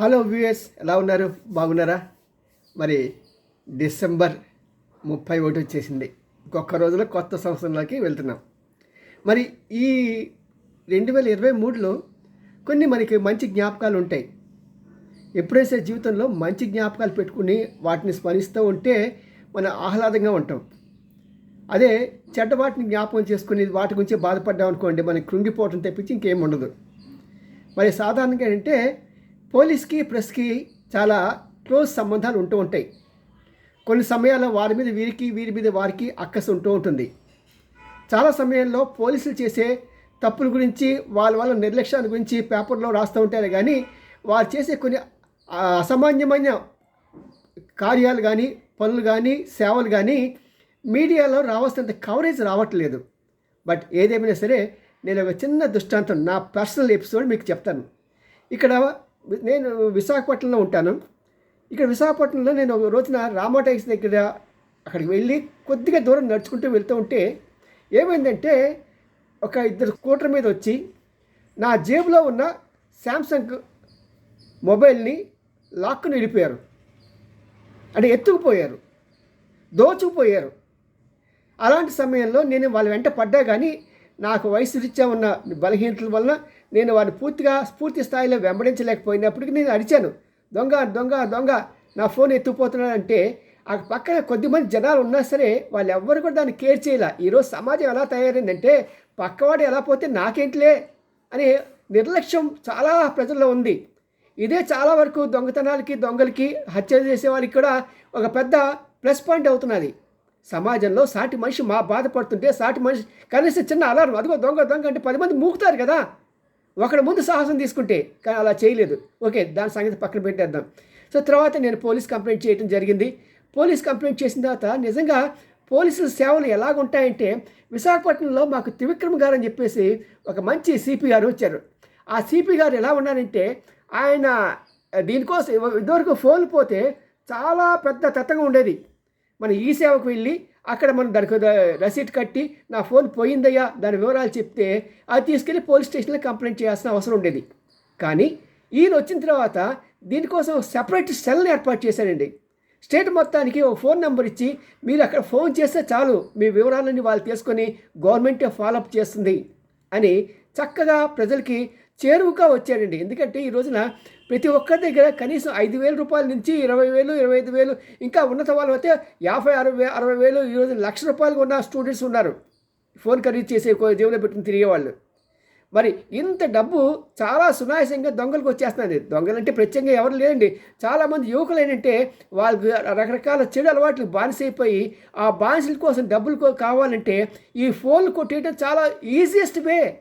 Hello viewers ఎలా ఉన్నారు? బాగున్నారా? మరి డిసెంబర్ ముప్పై ఒకటి వచ్చేసింది. ఒక్కొక్క రోజులో కొత్త సంవత్సరంలోకి వెళ్తున్నాం. మరి ఈ రెండు వేల ఇరవై మూడులో కొన్ని మనకి మంచి జ్ఞాపకాలు ఉంటాయి. ఎప్పుడైతే జీవితంలో మంచి జ్ఞాపకాలు పెట్టుకుని వాటిని స్మరిస్తూ ఉంటే మనం ఆహ్లాదంగా ఉంటాం. అదే చెడ్డ వాటిని జ్ఞాపకం చేసుకుని వాటి గురించి బాధపడ్డాం అనుకోండి మనకి కృంగిపోవటం తప్పించి ఇంకేం ఉండదు. మరి సాధారణంగా అంటే పోలీస్కి ప్రెస్కి చాలా క్లోజ్ సంబంధాలు ఉంటూ ఉంటాయి. కొన్ని సమయాల్లో వారి మీద వీరికి వీరి మీద వారికి అక్కసు ఉంటూ ఉంటుంది. చాలా సమయాల్లో పోలీసులు చేసే తప్పుల గురించి వాళ్ళ వాళ్ళ నిర్లక్ష్యాల గురించి పేపర్లో రాస్తూ ఉంటారు కానీ వారు చేసే కొన్ని అసామాన్యమైన కార్యాలు కానీ పనులు కానీ సేవలు కానీ మీడియాలో రావాల్సినంత కవరేజ్ రావట్లేదు. బట్ ఏదేమైనా సరే నేను ఒక చిన్న దృష్టాంతం నా పర్సనల్ ఎపిసోడ్ మీకు చెప్తాను. ఇక్కడ నేను విశాఖపట్నంలో ఉంటాను. ఇక్కడ విశాఖపట్నంలో నేను ఒక రోజున రామాటైస్ దగ్గర అక్కడికి వెళ్ళి కొద్దిగా దూరం నడుచుకుంటూ వెళ్తూ ఉంటే ఏమైందంటే ఒక ఇద్దరు స్కూటర్ మీద వచ్చి నా జేబులో ఉన్న శాంసంగ్ మొబైల్ని లాక్కుని వెళ్ళిపోయారు అంటే ఎత్తుకుపోయారు. దోచుకుపోయారు. అలాంటి సమయంలో నేను వాళ్ళ వెంట పడ్డా కానీ నాకు వయసు రీత్యా ఉన్న బలహీనతల వలన నేను వారిని పూర్తిగా పూర్తి స్థాయిలో వెంబడించలేకపోయినప్పటికీ నేను అరిచాను. దొంగ దొంగ దొంగ నా ఫోన్ ఎత్తుకుపోతున్నాడంటే ఆ పక్కన కొద్దిమంది జనాలు ఉన్నా సరే వాళ్ళు ఎవ్వరు కూడా దాన్ని కేర్ చేయలే. ఈరోజు సమాజం ఎలా తయారైందంటే పక్కవాడు ఎలా పోతే నాకేంటిలే అనే నిర్లక్ష్యం చాలా ప్రజల్లో ఉంది. ఇదే చాలా వరకు దొంగతనాలకి దొంగలకి హత్యలు చేసే వాళ్ళకి కూడా ఒక పెద్ద ప్లస్ పాయింట్ అవుతున్నది. సమాజంలో సాటి మనిషి మా బాధపడుతుంటే సాటి మనిషి కనీసం చిన్న అలారం అదిగో దొంగ దొంగ అంటే పది మంది మూకుతారు కదా. ఒకడు ముందు సాహసం తీసుకుంటే కానీ అలా చేయలేదు. ఓకే దాని సంగతి పక్కన పెట్టేద్దాం. సో తర్వాత నేను పోలీస్ కంప్లైంట్ చేయడం జరిగింది. పోలీస్ కంప్లైంట్ చేసిన తర్వాత నిజంగా పోలీసుల సేవలు ఎలాగుంటాయంటే విశాఖపట్నంలో మాకు త్రివిక్రమ్ గారు అని చెప్పేసి ఒక మంచి సిపి గారు వచ్చారు. ఆ సిపి గారు ఎలా ఉన్నారంటే ఆయన దీనికోసం ఇదివరకు ఫోన్ పోతే చాలా పెద్ద తత్తంగా ఉండేది. మన ఈ సేవకు వెళ్ళి అక్కడ మనం దానికి రసీట్ కట్టి నా ఫోన్ పోయిందయ్యా దాని వివరాలు చెప్తే అది తీసుకెళ్ళి పోలీస్ స్టేషన్లో కంప్లైంట్ చేయాల్సిన అవసరం ఉండేది. కానీ ఈయన వచ్చిన తర్వాత దీనికోసం సెపరేట్ సెల్ని ఏర్పాటు చేశారండి. స్టేట్ మొత్తానికి ఒక ఫోన్ నెంబర్ ఇచ్చి మీరు అక్కడ ఫోన్ చేస్తే చాలు మీ వివరాలన్నీ వాళ్ళు తీసుకొని గవర్నమెంటే ఫాలోఅప్ చేస్తుంది అని చక్కగా ప్రజలకి చేరువుగా వచ్చాడండి. ఎందుకంటే ఈ రోజున ప్రతి ఒక్కరి దగ్గర కనీసం ఐదు వేల రూపాయల నుంచి ఇరవై వేలు ఇరవై ఐదు వేలు ఇంకా ఉన్నత వాళ్ళు అయితే యాభై అరవై అరవై వేలు ఈ రోజు లక్ష రూపాయలు ఉన్న స్టూడెంట్స్ ఉన్నారు. ఫోన్ ఖరీదు చేసే కో- జేబులో పెట్టుకుని తిరిగేవాళ్ళు. మరి ఇంత డబ్బు చాలా సునాయాసంగా దొంగలకు వచ్చేస్తున్నది. దొంగలంటే ప్రత్యేకంగా ఎవరు లేదండి చాలామంది యువకులు ఏంటంటే వాళ్ళకి రకరకాల చెడు అలవాట్లు బానిసైపోయి ఆ బానిసల కోసం డబ్బులు కావాలంటే ఈ ఫోన్లు కొట్టేయడం చాలా ఈజియెస్ట్ వే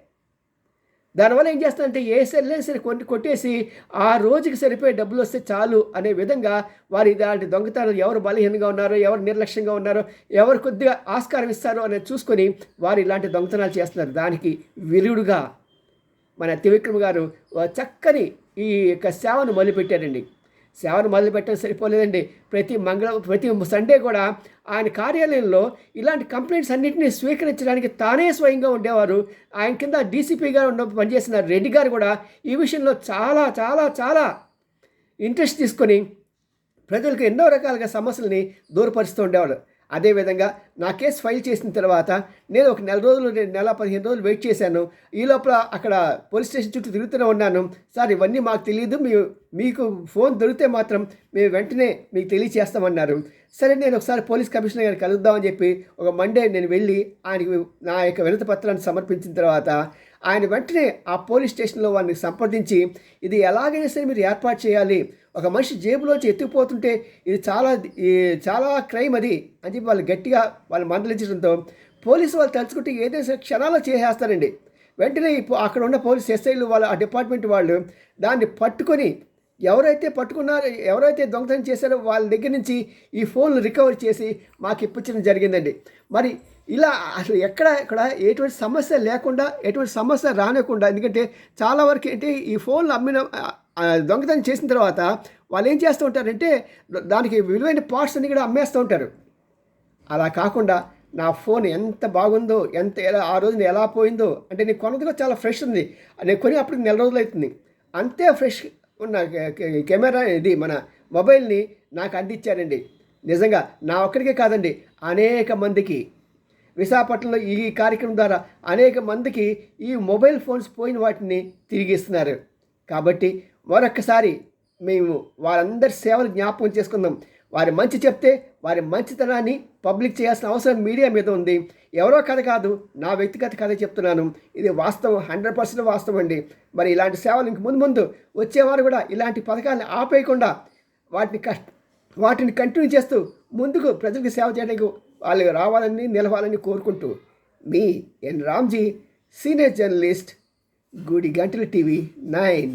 దానివల్ల ఏం చేస్తారంటే ఏ సెల్లే సరే కొట్టి కొట్టేసి ఆ రోజుకి సరిపోయే డబ్బులు వస్తే చాలు అనే విధంగా వారి ఇలాంటి దొంగతనాలు ఎవరు బలహీనంగా ఉన్నారో ఎవరు నిర్లక్ష్యంగా ఉన్నారో ఎవరు కొద్దిగా ఆస్కారం ఇస్తారో అనేది చూసుకొని వారు ఇలాంటి దొంగతనాలు చేస్తున్నారు. దానికి విరుడుగా మన త్రివిక్రమ్ గారు చక్కని ఈ యొక్క సేవను మొదలుపెట్టారండి సేవను మొదలుపెట్టడం సరిపోలేదండి. ప్రతి మంగళ ప్రతి సండే కూడా ఆయన కార్యాలయంలో ఇలాంటి కంప్లైంట్స్ అన్నింటినీ స్వీకరించడానికి తానే స్వయంగా ఉండేవారు. ఆయన కింద డీసీపీగా ఉన్న పనిచేసిన రెడ్డి గారు కూడా ఈ విషయంలో చాలా చాలా చాలా ఇంట్రెస్ట్ తీసుకొని ప్రజలకు ఎన్నో రకాలుగా సమస్యల్ని దూరపరుస్తూ ఉండేవాడు అదేవిధంగా నా కేసు ఫైల్ చేసిన తర్వాత నేను ఒక నెల రోజులు రెండు నెల పదిహేను రోజులు వెయిట్ చేశాను. ఈ లోపల అక్కడ పోలీస్ స్టేషన్ చుట్టూ తిరుగుతూనే ఉన్నాను. సార్ ఇవన్నీ మాకు తెలియదు మీ మీకు ఫోన్ దొరికితే మాత్రం మేము వెంటనే మీకు తెలియచేస్తామన్నారు. సరే నేను ఒకసారి పోలీస్ కమిషనర్ గారిని కలుద్దామని చెప్పి ఒక మండే నేను వెళ్ళి ఆయనకి నా యొక్క వినతి పత్రాన్ని సమర్పించిన తర్వాత ఆయన వెంటనే ఆ పోలీస్ స్టేషన్లో వారిని సంప్రదించి ఇది ఎలాగైనా సరే మీరు ఏర్పాటు చేయాలి. ఒక మనిషి జేబులోంచి ఎత్తుకుపోతుంటే ఇది చాలా ఈ చాలా క్రైమ్ అది అని చెప్పి వాళ్ళు గట్టిగా వాళ్ళు మందలించడంతో పోలీసు వాళ్ళు తలుచుకుంటే ఏదైనా క్షణాల్లో చేసేస్తారండి. వెంటనే ఇప్పుడు అక్కడ ఉన్న పోలీస్ ఎస్ఐలు వాళ్ళు ఆ డిపార్ట్మెంట్ వాళ్ళు దాన్ని పట్టుకొని ఎవరైతే పట్టుకున్నారో ఎవరైతే దొంగతనం చేశారో వాళ్ళ దగ్గర నుంచి ఈ ఫోన్లు రికవర్ చేసి మాకు ఇప్పించడం జరిగిందండి. మరి ఇలా అసలు ఎక్కడ ఇక్కడ ఎటువంటి సమస్య లేకుండా ఎటువంటి సమస్య రానివ్వకుండా ఎందుకంటే చాలా వరకు ఏంటి ఈ ఫోన్లు అమ్మిన దొంగతనం చేసిన తర్వాత వాళ్ళు ఏం చేస్తూ ఉంటారంటే దానికి విలువైన పార్ట్స్ అన్ని కూడా అమ్మేస్తూ ఉంటారు. అలా కాకుండా నా ఫోన్ ఎంత బాగుందో ఎంత ఎలా ఆ రోజున ఎలా పోయిందో అంటే నేను కొన్నది కూడా చాలా ఫ్రెష్ ఉంది. నేను కొని అప్పటికి నెల రోజులు అవుతుంది. అంతే ఫ్రెష్ ఉన్న కెమెరా ఇది మన మొబైల్ని నాకు అందించారండి. నిజంగా నా ఒక్కడికే కాదండి అనేక మందికి. విశాఖపట్నంలో ఈ కార్యక్రమం ద్వారా అనేక మందికి ఈ మొబైల్ ఫోన్స్ పోయిన వాటిని తిరిగి ఇస్తున్నారు కాబట్టి మరొక్కసారి మేము వారందరి సేవలు జ్ఞాపకం చేసుకుందాం. వారి మంచి చెప్తే వారి మంచితనాన్ని పబ్లిక్ చేయాల్సిన అవసరం మీడియా మీద ఉంది. ఎవరో కథ కాదు నా వ్యక్తిగత కథ చెప్తున్నాను. ఇది వాస్తవం హండ్రెడ్ పర్సెంట్ వాస్తవం అండి. మరి ఇలాంటి సేవలు ఇంక ముందు ముందు వచ్చేవారు కూడా ఇలాంటి పథకాలను ఆపేయకుండా వాటిని కష్ట వాటిని కంటిన్యూ చేస్తూ ముందుకు ప్రజలకు సేవ చేయడానికి వాళ్ళు రావాలని నిలవాలని కోరుకుంటూ మీ ఎన్ రామ్జీ సీనియర్ జర్నలిస్ట్ గుడి గంటల టీవీ నైన్